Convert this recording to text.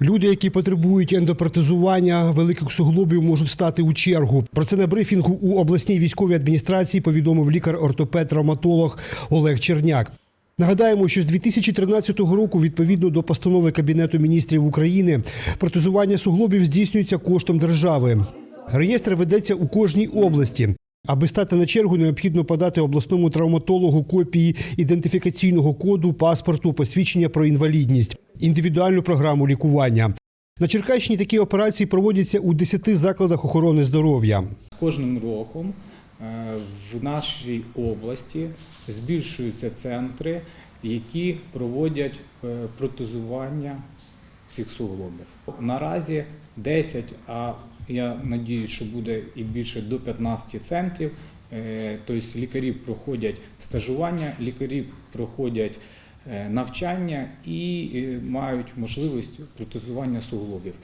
Люди, які потребують ендопротезування великих суглобів, можуть стати у чергу. Про це на брифінгу у обласній військовій адміністрації повідомив лікар-ортопед-травматолог Олег Черняк. Нагадаємо, що з 2013 року, відповідно до постанови Кабінету міністрів України, протезування суглобів здійснюється коштом держави. Реєстр ведеться у кожній області. Аби стати на чергу, необхідно подати обласному травматологу копії ідентифікаційного коду, паспорту, посвідчення про інвалідність, індивідуальну програму лікування. На Черкащині такі операції проводяться у 10 закладах охорони здоров'я. Кожним роком е, в нашій області збільшуються центри, які проводять е, протезування цих суглобів. Наразі 10, а я надію, що буде і більше до 15 центрів. Е, Тобто лікарі проходять стажування, лікарі проходять навчання і е, мають можливість протезування суглобів.